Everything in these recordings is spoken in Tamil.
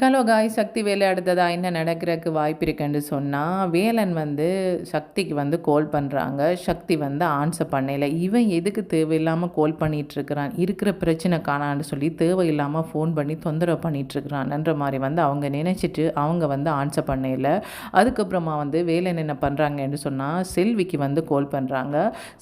ஹலோ காய் சக்தி வேலை என்ன நடக்கிறதுக்கு வாய்ப்பு இருக்குன்னு சொன்னால் வேலன் வந்து சக்திக்கு வந்து கால் பண்ணுறாங்க சக்தி வந்து ஆன்சர் பண்ணல. இவன் எதுக்கு தேவையில்லாமல் கால் பண்ணிகிட்ருக்கிறான் இருக்கிற பிரச்சனை காணான்னு சொல்லி தேவையில்லாமல் ஃபோன் பண்ணி தொந்தரவு பண்ணிகிட்ருக்கிறான்ன்ற மாதிரி வந்து அவங்க நினச்சிட்டு அவங்க வந்து ஆன்சர் பண்ணல. அதுக்கப்புறமா வந்து வேலன் என்ன பண்ணுறாங்கன்னு சொன்னால் செல்விக்கு வந்து கால் பண்ணுறாங்க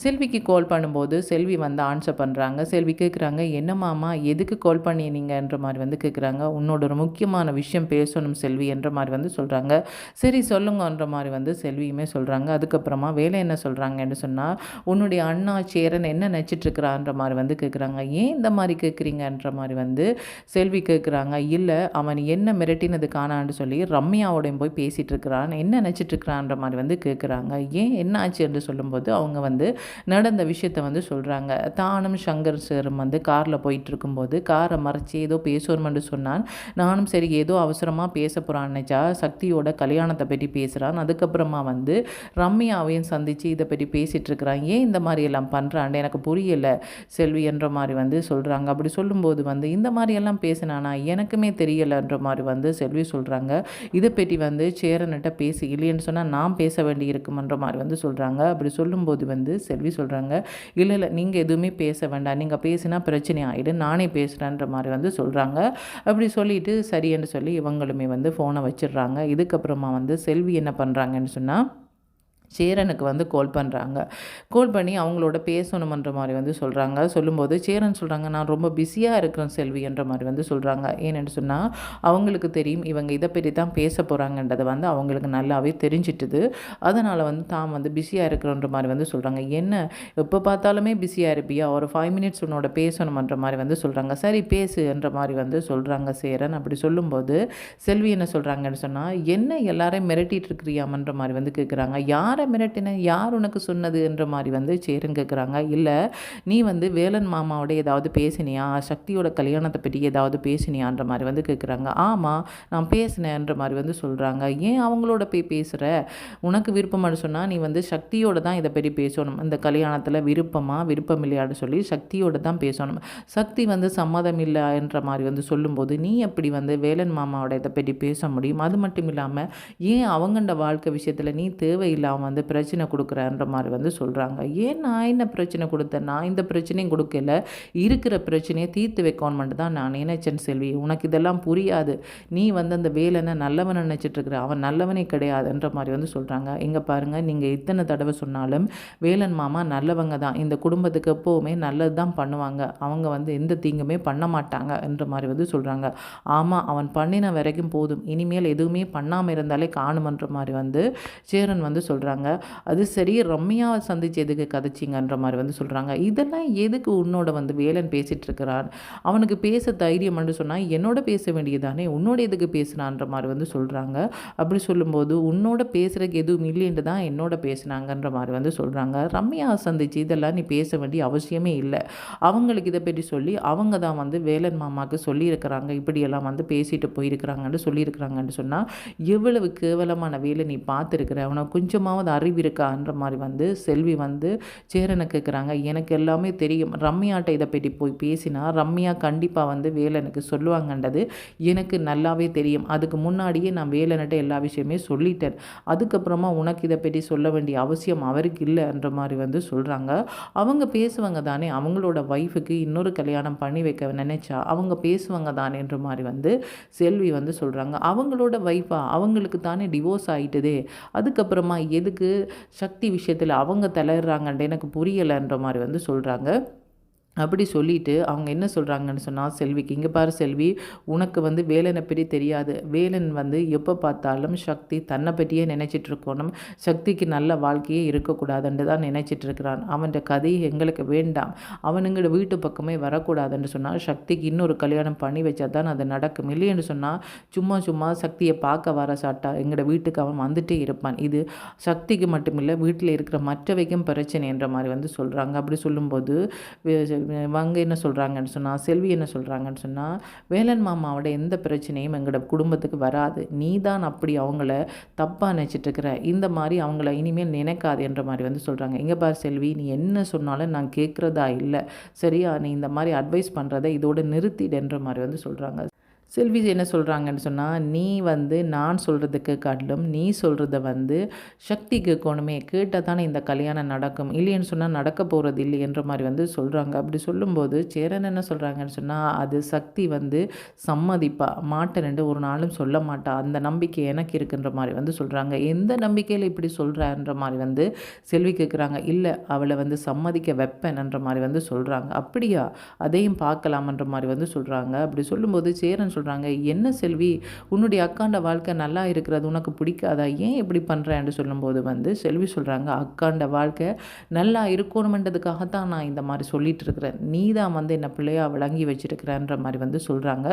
செல்விக்கு கால் பண்ணும்போது செல்வி வந்து ஆன்சர் பண்ணுறாங்க செல்வி கேட்குறாங்க என்னமாமா எதுக்கு கால் பண்ணினீங்கன்ற மாதிரி வந்து கேட்குறாங்க உன்னோட ஒரு முக்கியமான விஷயம் பேசணும் செல்வி என்ற மாதிரி வந்து சொல்கிறாங்க சரி சொல்லுங்கன்ற மாதிரி வந்து செல்வியுமே சொல்கிறாங்க அதுக்கப்புறமா வேலை என்ன சொல்கிறாங்கன்னு சொன்னால் உன்னுடைய அண்ணா சேரன் என்ன நினச்சிட்ருக்கிறான்ற மாதிரி வந்து கேட்குறாங்க ஏன் இந்த மாதிரி கேட்குறீங்கன்ற மாதிரி வந்து செல்வி கேட்குறாங்க இல்லை அவன் என்ன மிரட்டினது காணான்னு சொல்லி ரம்யாவோடையும் போய் பேசிகிட்டு இருக்கிறான் என்ன நினச்சிட்ருக்கிறான்ற மாதிரி வந்து கேட்குறாங்க ஏன் என்ன ஆச்சு? என்று சொல்லும்போது அவங்க வந்து நடந்த விஷயத்தை வந்து சொல்கிறாங்க தானும் சங்கர் சாரும் வந்து காரில் போயிட்டு இருக்கும்போது காரை மறைச்சி ஏதோ பேசுவோம்னு சொன்னான். நானும் சரி ஏதோ அவசரமாக பேச போகிறான்னுச்சா சக்தியோட கல்யாணத்தை பற்றி பேசுகிறான் அதுக்கப்புறமா வந்து ரம்யாவையும் சந்தித்து இதை பற்றி பேசிகிட்டு இருக்கிறான். ஏன் இந்த மாதிரி எல்லாம் பண்ணுறான் எனக்கு புரியலை. செல்வி என்ற மாதிரி வந்து சொல்கிறாங்க அப்படி சொல்லும்போது வந்து இந்த மாதிரியெல்லாம் பேசினானா எனக்குமே தெரியலைன்ற மாதிரி வந்து செல்வி சொல்கிறாங்க இதை பற்றி வந்து சேரன்கிட்ட பேசி இல்லைன்னு சொன்னால் நான் பேச வேண்டி இருக்குமன்ற மாதிரி வந்து சொல்கிறாங்க அப்படி சொல்லும்போது வந்து செல்வி சொல்கிறாங்க இல்லை இல்லை நீங்கள் எதுவுமே பேச வேண்டாம். நீங்கள் பேசினா பிரச்சனை ஆகிடும் நானே பேசுகிறேன்ற மாதிரி வந்து சொல்கிறாங்க அப்படி சொல்லிட்டு சரின்னு சொல்லி இவங்களுமே வந்து ஃபோனை வச்சிடுறாங்க. இதுக்கப்புறமா வந்து செல்வி என்ன பண்ணுறாங்கன்னு சொன்னால் சேரனுக்கு வந்து கால் பண்ணுறாங்க கால் பண்ணி அவங்களோட பேசணுமன்ற மாதிரி வந்து சொல்கிறாங்க சொல்லும்போது சேரன் சொல்கிறாங்க நான் ரொம்ப பிஸியாக இருக்கிறேன் செல்வி என்ற மாதிரி வந்து சொல்கிறாங்க ஏன்னு சொன்னால் அவங்களுக்கு தெரியும் இவங்க இதை பற்றி தான் பேச போகிறாங்கன்றது வந்து அவங்களுக்கு நல்லாவே தெரிஞ்சிட்டுது. அதனால் வந்து தான் வந்து பிஸியாக இருக்கிறன்ற மாதிரி வந்து சொல்கிறாங்க என்ன? எப்போ பார்த்தாலுமே பிஸியாக இருப்பியா? ஒரு ஃபைவ் மினிட்ஸ் உன்னோட பேசணுமன்ற மாதிரி வந்து சொல்கிறாங்க சரி பேசு என்ற மாதிரி வந்து சொல்கிறாங்க சேரன். அப்படி சொல்லும்போது செல்வி என்ன சொல்கிறாங்கன்னு சொன்னால் என்ன எல்லாரையும் மிரட்டிட்டு இருக்கிறியாமன்ற மாதிரி வந்து கேட்குறாங்க யார் மிரட்டின யார் உனக்கு சொன்னது என்ற மாதிரி வந்து சேருன்னு கேட்குறாங்க இல்லை நீ வந்து வேலன் மாமாவோட ஏதாவது பேசினியா? சக்தியோட கல்யாணத்தை பற்றி ஏதாவது பேசினியான்ற மாதிரி வந்து கேட்குறாங்க ஆமாம் நான் பேசினேன்ற மாதிரி வந்து சொல்கிறாங்க ஏன் அவங்களோட போய் பேசுகிற உனக்கு விருப்பமானு சொன்னால் நீ வந்து சக்தியோட தான் இதை பற்றி பேசணும். இந்த கல்யாணத்தில் விருப்பமாக விருப்பம் இல்லையான்னு சொல்லி சக்தியோட தான் பேசணும். சக்தி வந்து சம்மதம் இல்லை என்ற மாதிரி வந்து சொல்லும்போது நீ எப்படி வந்து வேலன் மாமாவோட இதை பற்றி பேச முடியும்? அது மட்டும் இல்லாமல் ஏன் அவங்கண்ட வாழ்க்கை விஷயத்தில் நீ தேவையில்லாமல் வந்து பிரச்சனை கொடுக்குறன்ற மாதிரி வந்து சொல்கிறாங்க ஏன் நான் என்ன பிரச்சனை கொடுத்தேன் நான் இந்த பிரச்சனையும் கொடுக்கல. இருக்கிற பிரச்சனையை தீர்த்து வைக்கணுமெண்ட் தான் நான் நினைச்சேன் செல்வி. உனக்கு இதெல்லாம் புரியாது. நீ வந்து அந்த வேலனை நல்லவன் நினச்சிட்ருக்குற அவன் நல்லவனே கிடையாதுன்ற மாதிரி வந்து சொல்கிறாங்க இங்கே பாருங்கள் நீங்கள் இத்தனை தடவை சொன்னாலும் வேலன் மாமா நல்லவங்க தான். இந்த குடும்பத்துக்கு எப்போவுமே நல்லது தான் பண்ணுவாங்க. அவங்க வந்து எந்த தீங்குமே பண்ண மாட்டாங்க என்ற மாதிரி வந்து சொல்கிறாங்க ஆமாம் அவன் பண்ணின வரைக்கும் போதும். இனிமேல் எதுவுமே பண்ணாமல் இருந்தாலே காணுமன்ற மாதிரி வந்து சேரன் வந்து சொல்கிறாங்க அது சரி ரம்யா சந்திச்சு எதுக்கு கதைச்சிங்கன்ற மாதிரி வந்து சொல்கிறாங்க இதெல்லாம் எதுக்கு உன்னோட வந்து வேலன் பேசிகிட்டு இருக்கிறான்? அவனுக்கு பேச தைரியம்னு சொன்னால் என்னோட பேச வேண்டியதானே உன்னோட எதுக்கு பேசுனான்ற மாதிரி வந்து சொல்கிறாங்க அப்படி சொல்லும்போது உன்னோட பேசுகிறதுக்கு எதுவும் இல்லைன்ட்டு தான் என்னோட பேசுனாங்கன்ற மாதிரி வந்து சொல்கிறாங்க ரம்யா சந்திச்சு இதெல்லாம் நீ பேச வேண்டிய அவசியமே இல்லை. அவங்களுக்கு இதை பற்றி சொல்லி அவங்க தான் வந்து வேலன் மாமாவுக்கு சொல்லியிருக்கிறாங்க. இப்படியெல்லாம் வந்து பேசிட்டு போயிருக்கிறாங்கன்னு சொல்லியிருக்கிறாங்கன்னு சொன்னால் எவ்வளவு கேவலமான வேலை நீ பார்த்துருக்குற? அவனை கொஞ்சமாவது அறிவு இருக்கான்ற மாதிரி வந்து செல்வி வந்து சேரனை கேட்குறாங்க எனக்கு எல்லாமே தெரியும். ரம்யாட்ட இதை பற்றி போய் பேசினா ரம்யா கண்டிப்பாக வந்து வேலனுக்கு சொல்லுவாங்கன்றது எனக்கு நல்லாவே தெரியும். அதுக்கு முன்னாடியே நான் வேலன்கிட்ட எல்லா விஷயமே சொல்லிட்டேன். அதுக்கப்புறமா உனக்கு இதை பற்றி சொல்ல வேண்டிய அவசியம் அவருக்கு இல்லைன்ற மாதிரி வந்து சொல்கிறாங்க அவங்க பேசுவாங்க தானே அவங்களோட ஒய்ஃபுக்கு இன்னொரு கல்யாணம் பண்ணி வைக்க நினைச்சா அவங்க பேசுவாங்க தானேன்ற மாதிரி வந்து செல்வி வந்து சொல்கிறாங்க அவங்களோட ஒய்ஃபா அவங்களுக்கு தானே டிவோர்ஸ் ஆகிட்டுதே அதுக்கப்புறமா எதுக்கு சக்தி விஷயத்தில் அவங்க தளர்றாங்கன்ட்டு எனக்கு புரியலைன்ற மாதிரி வந்து சொல்கிறாங்க அப்படி சொல்லிட்டு அவங்க என்ன சொல்கிறாங்கன்னு சொன்னால் செல்விக்கு இங்கே பாரு செல்வி உனக்கு வந்து வேலனை பற்றி தெரியாது. வேலன் வந்து எப்போ பார்த்தாலும் சக்தி தன்னை பற்றியே நினச்சிட்டு இருக்கணும். சக்திக்கு நல்ல வாழ்க்கையே இருக்கக்கூடாதுன்னு தான் நினச்சிட்டு இருக்கிறான். அவன்கிட்ட கதை எங்களுக்கு வேண்டாம். அவனுங்களோட வீட்டு பக்கமே வரக்கூடாதுன்னு சொன்னால் சக்திக்கு இன்னொரு கல்யாணம் பண்ணி வச்சா தான் அது நடக்கும். இல்லைன்னு சொன்னால் சும்மா சும்மா சக்தியை பார்க்க வர சாட்டா எங்களோட வீட்டுக்கு அவன் வந்துட்டே இருப்பான். இது சக்திக்கு மட்டுமில்லை வீட்டில் இருக்கிற மற்றவைக்கும் பிரச்சனை என்ற மாதிரி வந்து சொல்கிறாங்க அப்படி சொல்லும்போது வங்க என்ன சொல்கிறாங்கன்னு சொன்னால் செல்வி என்ன சொல்கிறாங்கன்னு சொன்னால் வேலன் மாமாவோட எந்த பிரச்சனையும் எங்களோட குடும்பத்துக்கு வராது. நீ தான் அப்படி அவங்கள தப்பாக நினச்சிட்டுருக்குற இந்த மாதிரி அவங்கள இனிமேல் நினைக்காது என்ற மாதிரி வந்து சொல்கிறாங்க இங்கே பார் செல்வி நீ என்ன சொன்னாலும் நான் கேட்குறதா இல்லை. சரியா நீ இந்த மாதிரி அட்வைஸ் பண்ணுறதை இதோட நிறுத்திடுன்ற மாதிரி வந்து சொல்கிறாங்க செல்வி என்ன சொல்கிறாங்கன்னு சொன்னால் நீ வந்து நான் சொல்கிறதுக்கு காட்டிலும் நீ சொல்கிறத வந்து சக்தி கேட்கணுமே கேட்டால் தானே இந்த கல்யாணம் நடக்கும். இல்லைன்னு சொன்னால் நடக்க போகிறது இல்லை என்ற மாதிரி வந்து சொல்கிறாங்க அப்படி சொல்லும்போது சேரன் என்ன சொல்கிறாங்கன்னு சொன்னால் அது சக்தி வந்து சம்மதிப்பா? மாட்டேன்னு ஒரு நாளும் சொல்ல மாட்டா. அந்த நம்பிக்கை எனக்கு இருக்குன்ற மாதிரி வந்து சொல்கிறாங்க எந்த நம்பிக்கையில் இப்படி சொல்கிறான்ற மாதிரி வந்து செல்வி கேட்குறாங்க இல்லை அவளை வந்து சம்மதிக்க வைப்பேன்ன்ற மாதிரி வந்து சொல்கிறாங்க அப்படியா? அதையும் பார்க்கலாமன்ற மாதிரி வந்து சொல்கிறாங்க அப்படி சொல்லும்போது சேரன் சொல்கிறாங்க என்ன செல்வி உன்னுடைய அக்காண்ட வாழ்க்கை நல்லா இருக்கிறது உனக்கு பிடிக்காதா? ஏன் இப்படி பண்ணுறேன்னு சொல்லும்போது வந்து செல்வி சொல்கிறாங்க அக்காண்ட வாழ்க்கை நல்லா இருக்கணுமென்றதுக்காகத்தான் நான் இந்த மாதிரி சொல்லிட்டு இருக்கிறேன். நீ தான் வந்து என்னை பிள்ளையாக விளங்கி வச்சிருக்கிறேன்ற மாதிரி வந்து சொல்கிறாங்க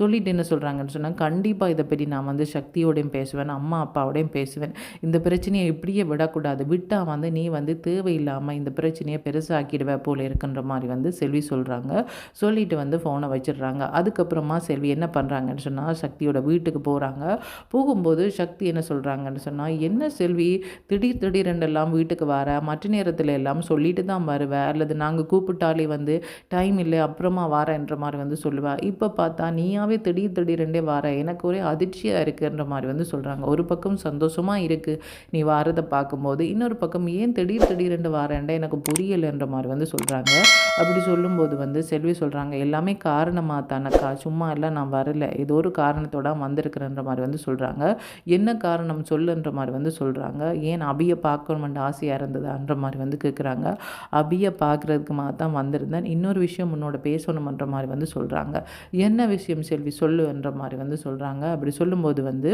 சொல்லிட்டு என்ன சொல்கிறாங்கன்னு சொன்னால் கண்டிப்பாக இதை பற்றி நான் வந்து சக்தியோடையும் பேசுவேன் அம்மா அப்பாவோடையும் பேசுவேன். இந்த பிரச்சனையை இப்படியே விடக்கூடாது. விட்டால் வந்து நீ வந்து தேவையில்லாமல் இந்த பிரச்சனையை பெருசாக்கிடுவே போல இருக்குன்ற மாதிரி வந்து செல்வி சொல்கிறாங்க சொல்லிட்டு வந்து ஃபோனை வச்சிடுறாங்க. அதுக்கப்புறமா செல்வி என்ன பண்ணுறாங்கன்னு சொன்னால் சக்தியோட வீட்டுக்கு போகிறாங்க போகும்போது சக்தி என்ன சொல்கிறாங்கன்னு சொன்னால் என்ன செல்வி திடீர் திடீரெண்டெல்லாம் வீட்டுக்கு வர மற்ற நேரத்தில் எல்லாம் சொல்லிட்டு தான் வருவேன் அல்லது நாங்கள் கூப்பிட்டாலே வந்து டைம் இல்லை அப்புறமா வாரன்ற மாதிரி வந்து சொல்லுவேன் இப்போ பார்த்தா நீயாவே திடீர் திடீரெண்டே வர எனக்கு ஒரே அதிர்ச்சியாக இருக்குன்ற மாதிரி வந்து சொல்கிறாங்க ஒரு பக்கம் சந்தோஷமாக இருக்குது நீ வாரதை பார்க்கும்போது இன்னொரு பக்கம் ஏன் திடீர் திடீரெண்டு வாரேன்டா எனக்கு புரியலைன்ற மாதிரி வந்து சொல்கிறாங்க அப்படி சொல்லும்போது வந்து செல்வி சொல்கிறாங்க எல்லாமே காரணமாக தானக்கா? சும்மா எல்லாம் நான் வரல. ஏதோ ஒரு காரணத்தோட வந்திருக்கிறன்ற மாதிரி வந்து சொல்கிறாங்க என்ன காரணம்? சொல்லுன்ற மாதிரி வந்து சொல்கிறாங்க ஏன் அபியை பார்க்கணுமென்ற ஆசையாக இருந்ததான்ற மாதிரி வந்து கேட்குறாங்க அபியை பார்க்குறதுக்கு தான் வந்திருந்தேன். இன்னொரு விஷயம் உன்னோட பேசணுமன்ற மாதிரி வந்து சொல்கிறாங்க என்ன விஷயம் செல்வி? சொல்லுன்ற மாதிரி வந்து சொல்கிறாங்க அப்படி சொல்லும்போது வந்து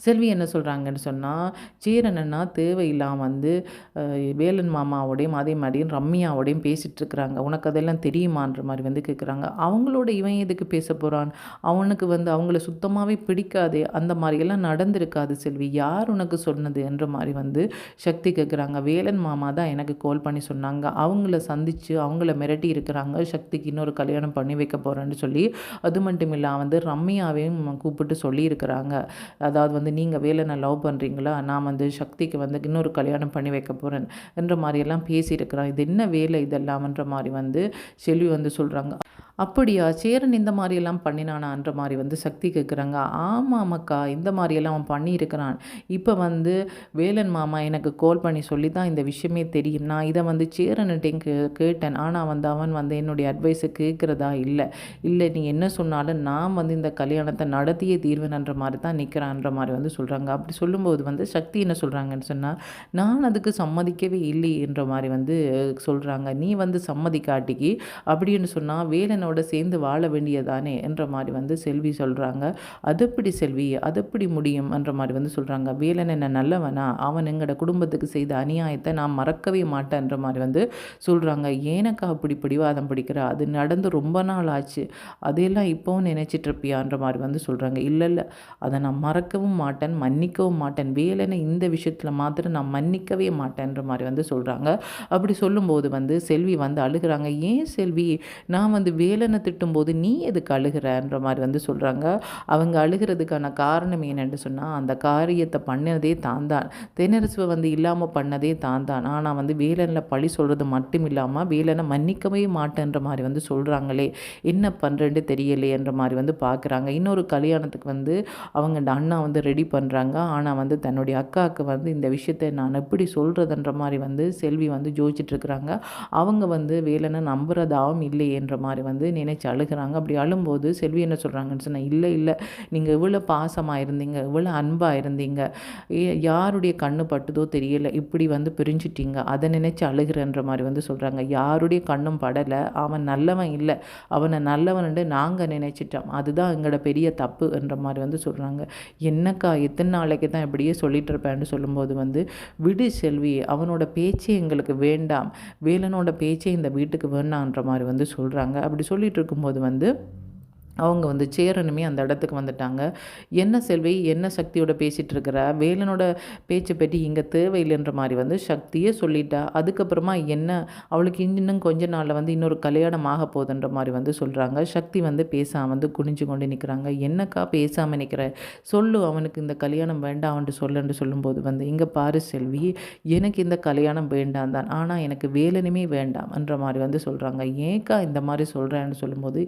செல்வி என்ன சொல்கிறாங்கன்னு சொன்னால் சீரனன்னா தேவையில்லாமல் வந்து வேலன் மாமாவோடையும் அதே மாதிரியும் ரம்யாவோடையும் பேசிகிட்டு இருக்கிறாங்க. உனக்கு அதெல்லாம் தெரியுமான்ற மாதிரி வந்து கேட்குறாங்க அவங்களோட இவன் எதுக்கு பேச போகிறான் அவனுக்கு வந்து அவங்கள சுத்தமாகவே பிடிக்காதே அந்த மாதிரியெல்லாம் நடந்திருக்காது செல்வி. யார் உனக்கு சொன்னது? என்ற மாதிரி வந்து சக்தி கேட்குறாங்க வேலன் மாமா தான் எனக்கு கால் பண்ணி சொன்னாங்க. அவங்கள சந்தித்து அவங்கள மிரட்டி இருக்கிறாங்க. சக்திக்கு இன்னொரு கல்யாணம் பண்ணி வைக்க போகிறேன்னு சொல்லி அது மட்டும் இல்லாமல் வந்து ரம்யாவையும் கூப்பிட்டு சொல்லியிருக்கிறாங்க. அதாவது வந்து வந்து நீங்கள் வேலை நான் லவ் பண்ணுறீங்களா நான் வந்து சக்திக்கு வந்து இன்னொரு கல்யாணம் பண்ணி வைக்க போகிறேன் என்ற மாதிரியெல்லாம் பேசியிருக்கிறான். இது என்ன வேலை இதெல்லாம்ன்ற மாதிரி வந்து செல்வி வந்து சொல்கிறாங்க அப்படியா? சேரன் இந்த மாதிரியெல்லாம் பண்ணினானான்ற மாதிரி வந்து சக்தி கேட்குறாங்க ஆமாம் மக்கா இந்த மாதிரியெல்லாம் அவன் பண்ணியிருக்கிறான். இப்போ வந்து வேலன் மாமா எனக்கு கால் பண்ணி சொல்லி தான் இந்த விஷயமே தெரியும். நான் இதை வந்து சேரன்ட்டையும் கே கேட்டேன். ஆனால் வந்து அவன் வந்து என்னுடைய அட்வைஸை கேட்குறதா இல்லை. இல்லை நீ என்ன சொன்னாலும் நான் வந்து இந்த கல்யாணத்தை நடத்தியே தீர்வேன்ன்ற மாதிரி தான் நிற்கிறான்ற மாதிரி வந்து சொல்கிறாங்க அப்படி சொல்லும்போது வந்து சக்தி என்ன சொல்கிறாங்கன்னு சொன்னால் நான் அதுக்கு சம்மதிக்கவே இல்லை என்ற மாதிரி வந்து சொல்கிறாங்க நீ வந்து சம்மதிக்காட்டிக்கு அப்படின்னு சொன்னால் வேலன் என்னோட சேர்ந்து வாழ வேண்டியதானே என்ற மாதிரி வந்து செல்வி சொல்கிறாங்க அதுப்படி செல்வி? அதுப்படி முடியும்? என்ற மாதிரி வந்து சொல்கிறாங்க வேலன் என்ன நல்லவனா? அவன் எங்களோட குடும்பத்துக்கு செய்த அநியாயத்தை நான் மறக்கவே மாட்டேன்ற மாதிரி வந்து சொல்கிறாங்க ஏனக்கா அப்படி பிடிவாதம் பிடிக்கிற? அது நடந்து ரொம்ப நாள் ஆச்சு. அதையெல்லாம் இப்போவும் நினச்சிட்ருப்பியான்ற மாதிரி வந்து சொல்கிறாங்க இல்லை இல்லை. அதை நான் மறக்கவும் மாட்டேன் மன்னிக்கவும் மாட்டேன். வேலனை இந்த விஷயத்தில் மாத்திரம் நான் மன்னிக்கவே மாட்டேன்ற மாதிரி வந்து சொல்கிறாங்க அப்படி சொல்லும்போது வந்து செல்வி வந்து அழுகிறாங்க. ஏன் செல்வி? நான் வந்து வே வேலனை திட்டும்போது நீ எதுக்கு அழுகிறன்ற மாதிரி வந்து சொல்கிறாங்க அவங்க அழுகிறதுக்கான காரணம் என்னென்னு சொன்னால் அந்த காரியத்தை பண்ணதே தான் தான். தென்னரசுவை வந்து இல்லாமல் பண்ணதே தான் தான். ஆனால் வந்து வேலனில் பழி சொல்கிறது மட்டும் இல்லாமல் வேலனை மன்னிக்கவே மாட்டேன்ற மாதிரி வந்து சொல்கிறாங்களே என்ன பண்ணுறேன்னு தெரியலையன்ற மாதிரி வந்து பார்க்குறாங்க இன்னொரு கல்யாணத்துக்கு வந்து அவங்க அண்ணா வந்து ரெடி பண்ணுறாங்க ஆனால் வந்து தன்னுடைய அக்காவுக்கு வந்து இந்த விஷயத்தை நான் எப்படி சொல்கிறதுன்ற மாதிரி வந்து செல்வி வந்து ஜோதிச்சிட்ருக்குறாங்க அவங்க வந்து வேலனை நம்புகிறதாவும் இல்லையன்ற மாதிரி வந்து வந்து நினைச்சு அழுகிறாங்க. அப்படி அழும்போது செல்வி என்ன சொல்கிறாங்கன்னு சொன்னால் இல்லை இல்லை நீங்கள் இவ்வளோ பாசமாக இருந்தீங்க இவ்வளோ அன்பாக இருந்தீங்க. யாருடைய கண்ணு பட்டுதோ தெரியல இப்படி வந்து பிரிஞ்சிட்டீங்க. அதை நினைச்சு அழுகிறன்ற மாதிரி வந்து சொல்கிறாங்க யாருடைய கண்ணும் படலை. அவன் நல்லவன் இல்லை. அவனை நல்லவன்ட்டு நாங்கள் நினச்சிட்டோம். அதுதான் எங்களோட பெரிய தப்பு என்ற மாதிரி வந்து சொல்கிறாங்க என்னக்கா எத்தனை நாளைக்கு தான் இப்படியே சொல்லிட்டு இருப்பேன்னு சொல்லும்போது வந்து விடு செல்வி அவனோட பேச்சே எங்களுக்கு வேண்டாம். வேலனோட பேச்சே இந்த வீட்டுக்கு வேண்டான்ற மாதிரி வந்து சொல்கிறாங்க அப்படி சொல்லிகிட்டு இருக்கும்போது வந்து அவங்க வந்து சேரனுமே அந்த இடத்துக்கு வந்துட்டாங்க. என்ன செல்வி என்ன சக்தியோட பேசிகிட்டு இருக்கிற வேலனோட பேச்சை பற்றி இங்கே தேவையில்லைன்ற மாதிரி வந்து சக்தியே சொல்லிட்டா. அதுக்கப்புறமா என்ன? அவளுக்கு இன்னும் கொஞ்ச நாளில் வந்து இன்னொரு கல்யாணம் ஆக போகுதுன்ற மாதிரி வந்து சொல்கிறாங்க சக்தி வந்து பேசாமல் வந்து குனிஞ்சு கொண்டு நிற்கிறாங்க என்னக்கா பேசாமல் நிற்கிற சொல்லு அவனுக்கு இந்த கல்யாணம் வேண்டாம்னு சொல்லுன்னு சொல்லும்போது வந்து இங்கே பாரு செல்வி எனக்கு இந்த கல்யாணம் வேண்டாம் தான். ஆனால் எனக்கு வேலனுமே வேண்டாம்ன்ற மாதிரி வந்து சொல்கிறாங்க ஏக்கா இந்த மாதிரி சொல்கிறேன்னு சொல்லும்போது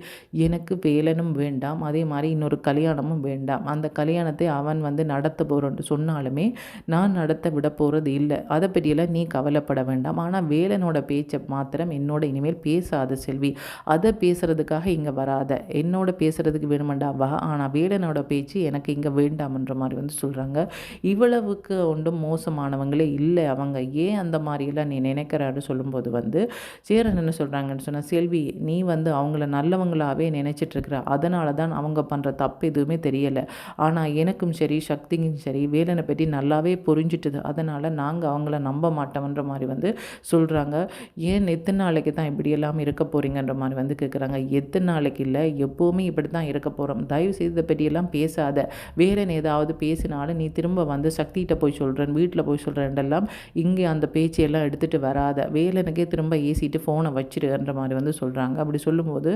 எனக்கு வேலன் கல்யாணம் வேண்டாம் அதே மாதிரி இன்னொரு கல்யாணமும் வேண்டாம். அந்த கல்யாணத்தை அவன் வந்து நடத்த போகிறோன்னு சொன்னாலுமே நான் நடத்த விட போகிறது இல்லை. அதை பற்றியெல்லாம் நீ கவலைப்பட வேண்டாம். ஆனால் வேலனோட பேச்சை மாத்திரம் என்னோட இனிமேல் பேசாத செல்வி. அதை பேசுகிறதுக்காக இங்கே வராத. என்னோட பேசுகிறதுக்கு வேணுமெண்டா வா. ஆனால் வேலனோட பேச்சு எனக்கு இங்கே வேண்டாம்ன்ற மாதிரி வந்து சொல்கிறாங்க இவ்வளவுக்கு ஒன்றும் மோசமானவங்களே இல்லை அவங்க. ஏன் அந்த மாதிரியெல்லாம் நீ நினைக்கிறான்னு சொல்லும்போது வந்து சேரன் என்ன சொல்கிறாங்கன்னு சொன்னால் செல்வி நீ வந்து அவங்கள நல்லவங்களாகவே நினச்சிட்ருக்குற அதனால தான் அவங்க பண்ணுற தப்பு எதுவுமே தெரியலை. ஆனால் எனக்கும் சரி சக்திக்கும் சரி வேலனை பற்றி நல்லாவே புரிஞ்சிட்டுது. அதனால் நாங்கள் அவங்கள நம்ப மாட்டோம்ன்ற மாதிரி வந்து சொல்கிறாங்க ஏன் எத்தனை நாளைக்கு தான் இப்படி எல்லாம் இருக்க போகிறீங்கன்ற மாதிரி வந்து கேட்குறாங்க எத்தனை நாளைக்கு இல்லை எப்போவுமே இப்படி தான் இருக்க போகிறோம் தயவு செய்து இதை பற்றியெல்லாம் பேசாத. வேலன் ஏதாவது பேசினாலும் நீ திரும்ப வந்து சக்திகிட்ட போய் சொல்கிறேன் வீட்டில் போய் சொல்கிறேன்டெல்லாம் இங்கே அந்த பேச்சையெல்லாம் எடுத்துகிட்டு வராத. வேலனுக்கே திரும்ப ஏசிட்டு ஃபோனை வச்சிருன்ற மாதிரி வந்து சொல்கிறாங்க அப்படி சொல்லும்போது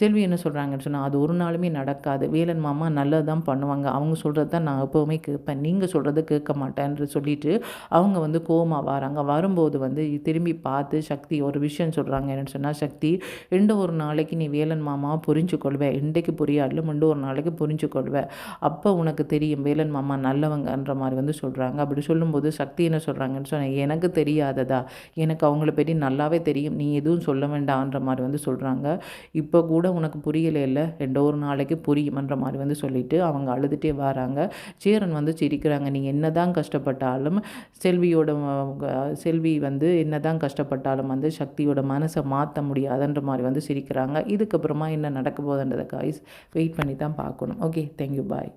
செல்வி என்ன சொல்கிறாங்கன்னு சொன்னால் அது ஒரு நாளுமே நடக்காது. வேலன் மாமா நல்லது தான் பண்ணுவாங்க. அவங்க சொல்கிறது தான் நான் எப்போவுமே கேட்பேன். நீங்கள் சொல்கிறத கேட்க மாட்டேன்னு சொல்லிட்டு அவங்க வந்து கோமா வராங்க. வரும்போது வந்து திரும்பி பார்த்து சக்தி ஒரு விஷயம் சொல்கிறாங்க என்னென்னு சொன்னால் சக்தி ரெண்டு ஒரு நாளைக்கு நீ வேலன் மாமா புரிஞ்சுக்கொள்வேன் இன்றைக்கு புரியாது ரெண்டு ஒரு நாளைக்கு புரிஞ்சுக்கொள்வேன் அப்போ உனக்கு தெரியும் வேலன் மாமா நல்லவங்கன்ற மாதிரி வந்து சொல்கிறாங்க அப்படி சொல்லும்போது சக்தி என்ன சொல்கிறாங்கன்னு சொன்னேன் எனக்கு தெரியாததா? எனக்கு அவங்கள பற்றி நல்லாவே தெரியும். நீ எதுவும் சொல்ல வேண்டாம்ன்ற மாதிரி வந்து சொல்கிறாங்க இப்போ கூட உனக்கு புரியலை இல்லை ரெண்டு ஒரு நாளைக்கு புரியுமன்ற மாதிரி வந்து சொல்லிட்டு அவங்க அழுதுகிட்டே வராங்க. சேரன் வந்து சிரிக்கிறாங்க நீங்கள் என்ன தான் கஷ்டப்பட்டாலும் செல்வியோட செல்வி வந்து என்ன தான் கஷ்டப்பட்டாலும் வந்து சக்தியோட மனசை மாற்ற முடியாதுன்ற மாதிரி வந்து சிரிக்கிறாங்க. இதுக்கப்புறமா என்ன நடக்க போதுன்றதை காய்ஸ் வெயிட் பண்ணி தான் பார்க்கணும் ஓகே தேங்க்யூ பாய்